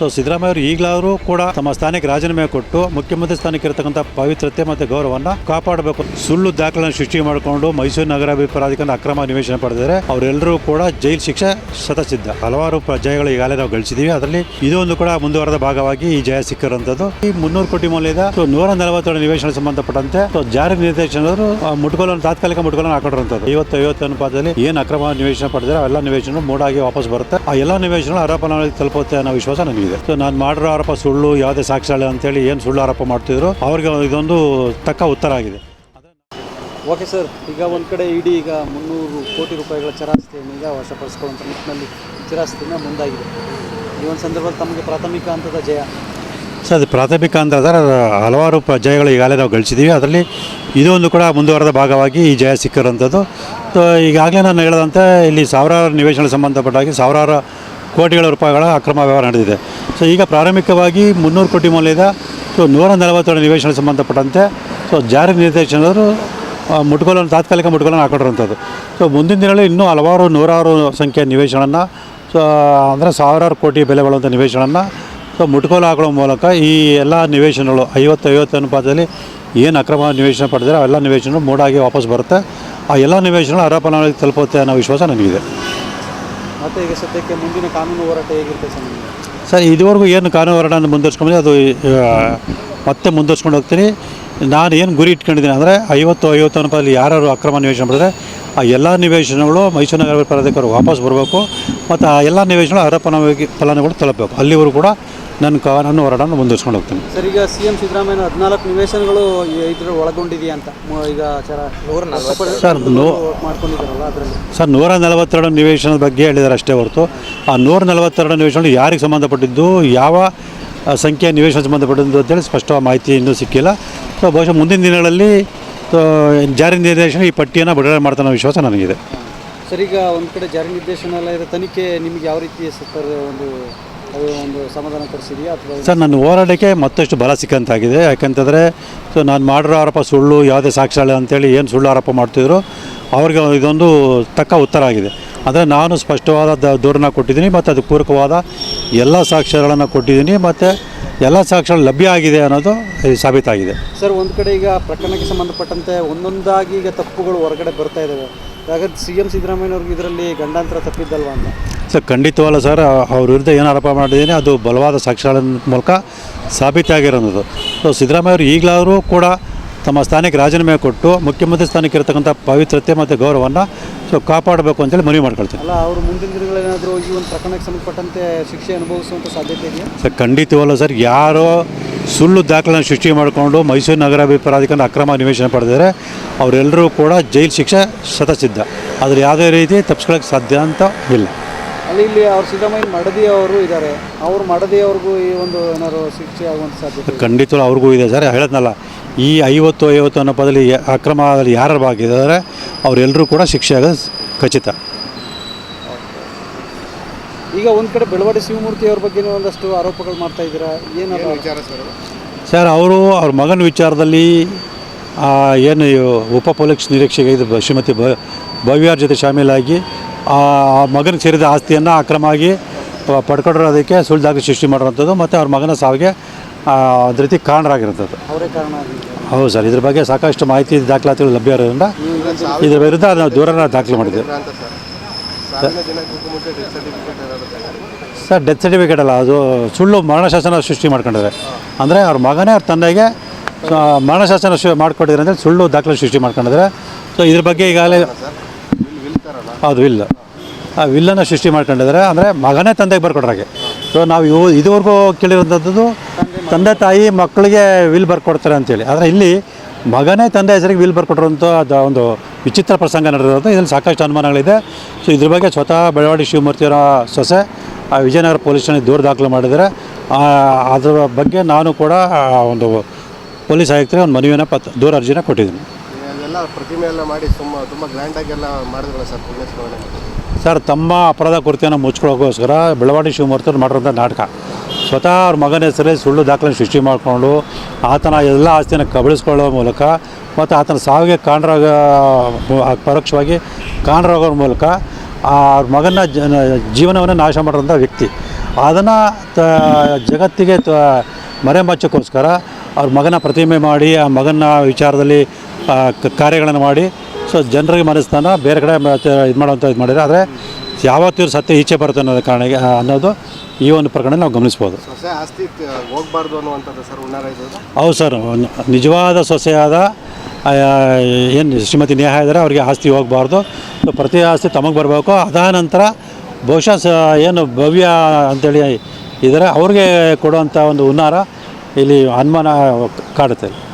So Siddaramaiah ಈಗಲಾದರೂ ಕೂಡ ತಮ್ಮ ಸ್ಥಾನಕ್ಕೆ ರಾಜೀನಾಮೆ ಕೊಟ್ಟು ಮುಖ್ಯಮಂತ್ರಿ ಸ್ಥಾನಕ್ಕೆ ಇರತಕ್ಕಂಥ ಪವಿತ್ರತೆ ಮತ್ತು ಗೌರವವನ್ನು ಕಾಪಾಡಬೇಕು. ಸುಳ್ಳು ದಾಖಲೆಯನ್ನು ಸೃಷ್ಟಿ ಮಾಡಿಕೊಂಡು ಮೈಸೂರು ನಗರಾಭಿವೃದ್ಧಿ ಪ್ರಾಧಿಕಾರ ಅಕ್ರಮ ನಿವೇಶನ ಪಡೆದರೆ ಅವರೆಲ್ಲರೂ ಕೂಡ ಜೈಲು ಶಿಕ್ಷೆ ಸತಸಿದ್ದ. ಹಲವಾರು ಜಯಗಳು ಈಗಾಗಲೇ ನಾವು ಗಳಿಸಿದ್ದೀವಿ. ಅದರಲ್ಲಿ ಇದೊಂದು ಕೂಡ ಮುಂದುವರೆದ ಭಾಗವಾಗಿ ಈ ಜಯ ಸಿಕ್ಕಿರುವಂಥದ್ದು. ಈ ಮುನ್ನೂರು ಕೋಟಿ ಮೌಲ್ಯದ ನೂರ ನಲವತ್ತೇಳು ನಿವೇಶನ ಸಂಬಂಧಪಟ್ಟಂತೆ ಜಾರಿ ನಿರ್ದೇಶನರು ಮುಟ್ಗೋಲನ್ನು, ತಾತ್ಕಾಲಿಕ ಮುಟ್ಗೋಲನ್ನು ಹಾಕೊಂಡಿರುವಂಥದ್ದು. ಐವತ್ತು ಐವತ್ತು ಅನುಪಾತದಲ್ಲಿ ಏನು ಅಕ್ರಮ ನಿವೇಶನ ಪಡೆದರೆ ಅವೆಲ್ಲ ನಿವೇಶನ ಮೂಡಾಗಿ ವಾಪಸ್ ಬರುತ್ತೆ. ಆ ಎಲ್ಲ ನಿವೇಶನ ಆರೋಪ ತಲುಪುತ್ತೆ ಅನ್ನೋ ವಿಶ್ವಾಸ ನನಗಿದೆ. ಸೊ ನಾನು ಮಾಡಿರೋ ಆರೋಪ ಸುಳ್ಳು ಯಾವುದೇ ಸಾಕ್ಷಾಳೆ ಅಂತೇಳಿ ಏನು ಸುಳ್ಳು ಆರೋಪ ಮಾಡ್ತಿದ್ರು ಅವ್ರಿಗೆ ಇದೊಂದು ತಕ್ಕ ಉತ್ತರ ಆಗಿದೆ. ಓಕೆ ಸರ್ ಈಗ ಒಂದು ಕಡೆ ಇಡೀ ಈಗ ಮುನ್ನೂರು ಕೋಟಿ ರೂಪಾಯಿಗಳ ಚರಾಸ್ತಿಯನ್ನು ಈಗ ವಶಪಡಿಸ್ಕೊಳ್ಳುವಂಥ ನಿಟ್ಟಿನಲ್ಲಿ ಚಿರಾಸ್ತಿನ ಮುಂದಾಗಿದೆ. ಈ ಒಂದು ಸಂದರ್ಭದಲ್ಲಿ ತಮಗೆ ಪ್ರಾಥಮಿಕ ಹಂತದ ಜಯ? ಸರ್ ಅದು ಪ್ರಾಥಮಿಕ ಅಂತ ಅದರ ಹಲವಾರು ಪ ಜಯಗಳು ಈಗಾಗಲೇ ನಾವು ಗಳಿಸಿದ್ದೀವಿ ಅದರಲ್ಲಿ ಇದೊಂದು ಕೂಡ ಮುಂದುವರೆದ ಭಾಗವಾಗಿ ಈ ಜಯ ಸಿಕ್ಕಿರೋಂಥದ್ದು ಸೊ ಈಗಾಗಲೇ ನಾನು ಹೇಳದಂತೆ ಇಲ್ಲಿ ಸಾವಿರಾರು ನಿವೇಶನ ಸಂಬಂಧಪಟ್ಟಾಗಿ ಸಾವಿರಾರು ಕೋಟಿಗಳ ರೂಪಾಯಿಗಳ ಅಕ್ರಮ ವ್ಯವಹಾರ ನಡೆದಿದೆ. ಸೊ ಈಗ ಪ್ರಾರಂಭಿಕವಾಗಿ ಮುನ್ನೂರು ಕೋಟಿ ಮೌಲ್ಯದ ಸೊ ನೂರ ನಲವತ್ತೇಳು ನಿವೇಶನ ಸಂಬಂಧಪಟ್ಟಂತೆ ಸೊ ಜಾರಿ ನಿರ್ದೇಶನರು ಆ, ಮುಟ್ಗೋಲನ್ನು ತಾತ್ಕಾಲಿಕ ಮುಟ್ಗೋಲನ್ನು ಹಾಕೊಂಡಿರುವಂಥದ್ದು. ಸೊ ಮುಂದಿನ ದಿನಗಳಲ್ಲಿ ಇನ್ನೂ ಹಲವಾರು ನೂರಾರು ಸಂಖ್ಯೆಯ ನಿವೇಶನ ಸೊ ಅಂದರೆ ಸಾವಿರಾರು ಕೋಟಿ ಬೆಲೆ ಬಾಳುವಂಥ ನಿವೇಶನನ ಸೊ ಮುಟ್ಕೋಲು ಹಾಕೊಳ್ಳೋ ಮೂಲಕ ಈ ಎಲ್ಲ ನಿವೇಶನಗಳು ಐವತ್ತು ಐವತ್ತು ಅನುಪಾತದಲ್ಲಿ ಏನು ಅಕ್ರಮ ನಿವೇಶನ ಪಡೆದರೆ ಅವೆಲ್ಲ ನಿವೇಶನಗಳು ಮೂಡಾಗಿ ವಾಪಸ್ ಬರುತ್ತೆ. ಆ ಎಲ್ಲ ನಿವೇಶನಗಳು ಆರೋಪನಾಗಿ ತಲುಪುತ್ತೆ ಅನ್ನೋ ವಿಶ್ವಾಸ ನನಗಿದೆ. ಮತ್ತು ಈಗ ಸದ್ಯಕ್ಕೆ ಮುಂದಿನ ಕಾನೂನು ಹೋರಾಟ ಹೇಗಿರುತ್ತೆ ಸರ್ ಇದುವರೆಗೂ ಏನು ಕಾನೂನು ಹೋರಾಟ ಮುಂದುವರ್ಸ್ಕೊಂಡ್ರೆ ಅದು ಮತ್ತೆ ಮುಂದುವರ್ಸ್ಕೊಂಡು ಹೋಗ್ತೀನಿ. ನಾನು ಏನು ಗುರಿ ಇಟ್ಕೊಂಡಿದ್ದೀನಿ ಅಂದರೆ ಐವತ್ತು ಐವತ್ತು ಅನುಪಾತದಲ್ಲಿ ಯಾರು ಅಕ್ರಮ ನಿವೇಶನ ಪಡೆದರೆ ಆ ಎಲ್ಲ ನಿವೇಶನಗಳು ಮೈಸೂರು ನಗರ ಪ್ರಾಧಿಕಾರ ವಾಪಸ್ ಬರಬೇಕು ಮತ್ತು ಆ ಎಲ್ಲ ನಿವೇಶನಗಳು ಹರಪನವಾಗಿ ಫಲಾನುಗಳು ತಲುಪಬೇಕು. ಅಲ್ಲಿವರೆಗೂ ಕೂಡ ನನ್ನ ಕಾನೂನು ಹೋರಾಟವನ್ನು ಮುಂದುವರ್ಸ್ಕೊಂಡು ಹೋಗ್ತೀನಿ. ಸರ್ ಈಗ ಸಿ ಎಂ ಸಿದ್ದರಾಮಯ್ಯ ಹದಿನಾಲ್ಕು ನಿವೇಶನಗಳು ಇದ್ರ ಒಳಗೊಂಡಿದೆಯಾ ಅಂತ? ಈಗ ಚರ ಸರ್, ನೋ- ಸರ್ ನೂರ ನಲವತ್ತೆರಡು ನಿವೇಶನದ ಬಗ್ಗೆ ಹೇಳಿದ್ದಾರೆ ಅಷ್ಟೇ ಹೊರತು. ಆ ನೂರ ನಲವತ್ತೆರಡು ನಿವೇಶನಗಳು ಯಾರಿಗೆ ಸಂಬಂಧಪಟ್ಟಿದ್ದು ಯಾವ ಸಂಖ್ಯೆಯ ನಿವೇಶನ ಸಂಬಂಧಪಟ್ಟಿದ್ದು ಅಂತೇಳಿ ಸ್ಪಷ್ಟವಾದ ಮಾಹಿತಿ ಇನ್ನೂ ಸಿಕ್ಕಿಲ್ಲ. ಸೊ ಬಹುಶಃ ಮುಂದಿನ ದಿನಗಳಲ್ಲಿ ಜಾರಿ ನಿರ್ದೇಶನ ಈ ಪಟ್ಟಿಯನ್ನು ಬಿಡುಗಡೆ ಮಾಡ್ತಾನೆ ಅನ್ನೋ ವಿಶ್ವಾಸ ನನಗಿದೆ. ಸರ್ ಈಗ ಒಂದು ಕಡೆ ಜಾರಿ ನಿರ್ದೇಶನಾಲಯದ ತನಿಖೆ ನಿಮಗೆ ಯಾವ ರೀತಿ ಸರ್ ಒಂದು ಅದು ಒಂದು ಸಮಾಧಾನ ತರಿಸಿದೆಯಾ ಅಥವಾ ಸರ್ ನನ್ನ ಹೋರಾಟಕ್ಕೆ ಮತ್ತಷ್ಟು ಬಲ ಸಿಕ್ಕಂತಾಗಿದೆ. ಯಾಕಂತಂದರೆ ಸೊ ನಾನು ಮಾಡಿರೋ ಆರೋಪ ಸುಳ್ಳು ಯಾವುದೇ ಸಾಕ್ಷಾಳೆ ಅಂತೇಳಿ ಏನು ಸುಳ್ಳು ಆರೋಪ ಮಾಡ್ತಿದ್ರು ಅವ್ರಿಗೆ ಇದೊಂದು ತಕ್ಕ ಉತ್ತರ ಆಗಿದೆ. ಅಂದರೆ ನಾನು ಸ್ಪಷ್ಟವಾದ ದ ದೂರನ್ನ ಕೊಟ್ಟಿದ್ದೀನಿ ಮತ್ತು ಅದಕ್ಕೆ ಪೂರಕವಾದ ಎಲ್ಲ ಸಾಕ್ಷ್ಯಗಳನ್ನು ಕೊಟ್ಟಿದ್ದೀನಿ ಮತ್ತು ಎಲ್ಲ ಸಾಕ್ಷ್ಯಗಳು ಲಭ್ಯ ಆಗಿದೆ ಅನ್ನೋದು ಸಾಬೀತಾಗಿದೆ. ಸರ್ ಒಂದು ಕಡೆ ಈಗ ಪ್ರಕರಣಕ್ಕೆ ಸಂಬಂಧಪಟ್ಟಂತೆ ಒಂದೊಂದಾಗಿ ಈಗ ತಪ್ಪುಗಳು ಹೊರಗಡೆ ಬರ್ತಾ ಇದ್ದಾವೆ ಹಾಗಾದ್ರೆ ಸಿ ಎಂ ಸಿದ್ದರಾಮಯ್ಯವ್ರಿಗೆ ಇದರಲ್ಲಿ ಗಂಡಾಂತರ ತಪ್ಪಿದ್ದಲ್ವಾ ಅಂತ? ಸರ್ ಖಂಡಿತವಲ್ಲ ಸರ್ ಅವ್ರ ವಿರುದ್ಧ ಏನು ಆರೋಪ ಮಾಡಿದ್ದೀನಿ ಅದು ಬಲವಾದ ಸಾಕ್ಷ್ಯಗಳ ಮೂಲಕ ಸಾಬೀತಾಗಿರೋದು. ಸೊ ಸಿದ್ದರಾಮಯ್ಯ ಅವರು ಈಗಲಾದರೂ ಕೂಡ ತಮ್ಮ ಸ್ಥಾನಕ್ಕೆ ರಾಜೀನಾಮೆ ಕೊಟ್ಟು ಮುಖ್ಯಮಂತ್ರಿ ಸ್ಥಾನಕ್ಕೆ ಇರತಕ್ಕಂಥ ಪವಿತ್ರತೆ ಮತ್ತು ಗೌರವವನ್ನು ಸೊ ಕಾಪಾಡಬೇಕು ಅಂತೇಳಿ ಮನವಿ ಮಾಡ್ಕೊಳ್ತೀನಿ. ಅಲ್ಲ ಅವರು ಮುಂದಿನ ದಿನಗಳೇನಾದರೂ ಈ ಒಂದು ಪ್ರಕರಣಕ್ಕೆ ಸಂಬಂಧಪಟ್ಟಂತೆ ಶಿಕ್ಷೆ ಅನುಭವಿಸುವಂಥ ಸಾಧ್ಯತೆ ಇದೆಯಾ? ಸರ್ ಖಂಡಿತವಲ್ಲ ಸರ್ ಯಾರೋ ಸುಳ್ಳು ದಾಖಲೆಯನ್ನು ಸೃಷ್ಟಿ ಮಾಡಿಕೊಂಡು ಮೈಸೂರು ನಗರಾಭಿವೃದ್ಧಿ ಪ್ರಾಧಿಕಾರ ಅಕ್ರಮ ನಿವೇಶನ ಪಡೆದಿದ್ದಾರೆ ಅವರೆಲ್ಲರೂ ಕೂಡ ಜೈಲು ಶಿಕ್ಷೆ ಶತಸಿದ್ಧ ಆದರೆ ಯಾವುದೇ ರೀತಿ ತಪ್ಪಿಸ್ಕೊಳ್ಳೋಕ್ಕೆ ಸಾಧ್ಯ ಅಂತ ಇಲ್ಲ. ಅಲ್ಲಿ ಇಲ್ಲಿ ಅವ್ರು ಸಿದ್ದರಾಮಯ್ಯ ಮಡದಿ ಅವರು ಇದ್ದಾರೆ. ಅವ್ರು ಮಡದಿ ಅವ್ರಿಗೂ ಈ ಒಂದು ಏನಾದ್ರು ಶಿಕ್ಷೆ ಆಗುವಂಥ ಸಾಧ್ಯತೆ ಇದೆಯಾ? ಖಂಡಿತವೂ ಅವ್ರಿಗೂ ಇದೆ ಸರ್ ಹೇಳದ್ನಲ್ಲ ಈ ಐವತ್ತು ಐವತ್ತು ಅನ್ನೋ ಪದದಲ್ಲಿ ಅಕ್ರಮದಲ್ಲಿ ಯಾರು ಭಾಗಿದ್ದಾರೆ ಅವರೆಲ್ಲರೂ ಕೂಡ ಶಿಕ್ಷೆ ಆಗೋದು ಖಚಿತ. ಈಗ ಒಂದು ಕಡೆ ಬೆಳವಾಡಿ ಶಿವಮೂರ್ತಿ ಅವ್ರ ಬಗ್ಗೆ ಒಂದಷ್ಟು ಆರೋಪಗಳು ಮಾಡ್ತಾ ಇದ್ದೀರಾ? ಏನು ವಿಚಾರ ಸರ್ ಸರ್ ಅವರು ಅವ್ರ ಮಗನ ವಿಚಾರದಲ್ಲಿ ಆ, ಏನು ಉಪ ಪೊಲೀಸ್ ನಿರೀಕ್ಷೆಗೆ ಇದು ಶ್ರೀಮತಿ ಬ ಭವ್ಯಾರ ಜೊತೆ ಶಾಮೀಲಾಗಿ ಆ ಮಗನ ಸೇರಿದ ಆಸ್ತಿಯನ್ನು ಅಕ್ರಮವಾಗಿ ಆಗಿ ಪಡ್ಕೊಂಡಿರೋದಕ್ಕೆ ಸುಳ್ಳು ದಾಖಲೆ ಸೃಷ್ಟಿ ಮಾಡಿರೋಂಥದ್ದು ಮತ್ತು ಅವ್ರ ಮಗನ ಸಾವಿಗೆ ಆ, ಅದೇ ರೀತಿ ಕಾರಣರಾಗಿರೋಂಥದ್ದು. ಅವರೇ ಕಾರಣ ಹೌದು ಸರ್ ಇದ್ರ ಬಗ್ಗೆ ಸಾಕಷ್ಟು ಮಾಹಿತಿ ದಾಖಲಾತಿಗಳು ಲಭ್ಯ ಇರೋದ್ರಿಂದ ಇದ್ರ ವಿರುದ್ಧ ನಾವು ದೂರನ ದಾಖಲೆ ಮಾಡಿದ್ದೇವೆ ಸರ್ ಡೆತ್ ಸರ್ಟಿಫಿಕೇಟ್ ಅಲ್ಲ, ಅದು ಸುಳ್ಳು ಮರಣಶಾಸನ ಸೃಷ್ಟಿ ಮಾಡ್ಕೊಂಡಿದ್ದಾರೆ. ಅಂದರೆ ಅವ್ರ ಮಗನೇ ಅವ್ರ ತಂದೆಗೆ ಮರಣಶಾಸನ ಶು, ಮಾಡ್ಕೊಟ್ಟಿದ್ದಾರೆ ಅಂದರೆ ಸುಳ್ಳು ದಾಖಲೆ ಸೃಷ್ಟಿ ಮಾಡ್ಕೊಂಡಿದ್ದಾರೆ. ಸೊ ಇದ್ರ ಬಗ್ಗೆ ಈಗಾಗಲೇ ಹೌದು ವಿಲ್ ಆ, ವಿಲ್ಲನ್ನು ಸೃಷ್ಟಿ ಮಾಡ್ಕೊಂಡಿದ್ದಾರೆ, ಅಂದರೆ ಮಗನೇ ತಂದೆಗೆ ಬರ್ಕೊಡ್ರಾಗೆ ಸೊ ನಾವು ಇವು, ಇದುವರೆಗೂ ಕೇಳಿರುವಂಥದ್ದು ತಂದೆ ತಾಯಿ ಮಕ್ಕಳಿಗೆ ವಿಲ್ ಬರ್ಕೊಡ್ತಾರೆ ಅಂತೇಳಿ. ಆದರೆ ಇಲ್ಲಿ ಮಗನೇ ತಂದೆ ಹೆಸರಿಗೆ ವಿಲ್ ಬರ್ಕೊಟ್ಟಿರೋಂಥ ಅದು ಒಂದು ವಿಚಿತ್ರ ಪ್ರಸಂಗ ನಡೆದಿರೋದು. ಇದರಲ್ಲಿ ಸಾಕಷ್ಟು ಅನುಮಾನಗಳಿದೆ. ಸೊ ಇದ್ರ ಬಗ್ಗೆ ಸ್ವತಃ ಬೆಳವಾಡಿ ಶಿವಮೂರ್ತಿಯವರ ಸೊಸೆ ಆ ವಿಜಯನಗರ ಪೊಲೀಸ್ ಠಾಣೆ ದೂರು ದಾಖಲು ಮಾಡಿದರೆ ಅದರ ಬಗ್ಗೆ ನಾನು ಕೂಡ ಒಂದು ಪೊಲೀಸ್ ಆಯುಕ್ತರಿಗೆ ಒಂದು ಮನವಿಯನ್ನು ಪತ್ ದೂರ ಅರ್ಜಿನ ಕೊಟ್ಟಿದ್ದೀನಿ. ಪ್ರತಿಮೆ ಎಲ್ಲ ಮಾಡಿ ತುಂಬ ತುಂಬ ಗ್ರ್ಯಾಂಡಾಗೆಲ್ಲ ಮಾಡಿದ್ರಲ್ಲ ಸರ್ ಸರ್ ತಮ್ಮ ಅಪರಾಧ ಕೃತ್ಯನ ಮುಚ್ಕೊಳ್ಳೋಕ್ಕೋಸ್ಕರ ಬೆಳವಾಡಿ ಶಿವಮೂರ್ತಿಯವ್ರು ಮಾಡಿರೋಂಥ ನಾಟಕ. ಸ್ವತಃ ಅವ್ರ ಮಗನ ಹೆಸರೇ ಸುಳ್ಳು ದಾಖಲೆ ಸೃಷ್ಟಿ ಮಾಡಿಕೊಂಡು ಆತನ ಎಲ್ಲ ಆಸ್ತಿಯನ್ನು ಕಬಳಿಸ್ಕೊಳ್ಳೋ ಮೂಲಕ ಮತ್ತು ಆತನ ಸಾವಿಗೆ ಕಾರಣರಾಗ ಪರೋಕ್ಷವಾಗಿ ಕಾರಣರಾಗೋರ ಮೂಲಕ ಅವ್ರ ಮಗನ ಜೀವನವನ್ನು ನಾಶ ಮಾಡಿರೋಂಥ ವ್ಯಕ್ತಿ. ಅದನ್ನು ಜಗತ್ತಿಗೆ ತ ಮರೆಮಚ್ಚಕ್ಕೋಸ್ಕರ ಅವ್ರ ಮಗನ ಪ್ರತಿಮೆ ಮಾಡಿ, ಆ ಮಗನ ವಿಚಾರದಲ್ಲಿ ಕಾರ್ಯಗಳನ್ನು ಮಾಡಿ, ಸೊ ಜನರಿಗೆ ಮನಸ್ಸನ್ನ ಬೇರೆ ಕಡೆ ಇದು ಮಾಡೋವಂಥ ಇದು ಮಾಡಿದರೆ ಆದರೆ ಯಾವತ್ತೂ ಇವ್ರ ಸತ್ಯ ಈಚೆ ಬರುತ್ತೆ ಅನ್ನೋದು ಕಾರಣ ಅನ್ನೋದು ಈ ಒಂದು ಪ್ರಕರಣ ನಾವು ಗಮನಿಸ್ಬೋದು. ಸೊಸೆ ಆಸ್ತಿ ತ- ಹೋಗ್ಬಾರ್ದು ಅನ್ನುವಂಥದ್ದು ಸರ್ ಹುನ್ನಾರ ಇದು ಹೌದು ಸರ್ ನಿಜವಾದ ಸೊಸೆಯಾದ ಏನು ಶ್ರೀಮತಿ ನೇಹ ಇದ್ದಾರೆ ಅವರಿಗೆ ಆಸ್ತಿ ಹೋಗಬಾರ್ದು. ಪ್ರತಿ ಆಸ್ತಿ ತಮಗೆ ಬರಬೇಕು. ಅದಾದ ನಂತರ ಬಹುಶಃ ಸ ಏನು ಭವ್ಯ ಅಂತೇಳಿ ಇದ್ದಾರೆ ಅವ್ರಿಗೆ ಕೊಡುವಂಥ ಒಂದು ಹುನ್ನಾರ ಇಲ್ಲಿ ಅನುಮಾನ ಕಾಡುತ್ತೆ.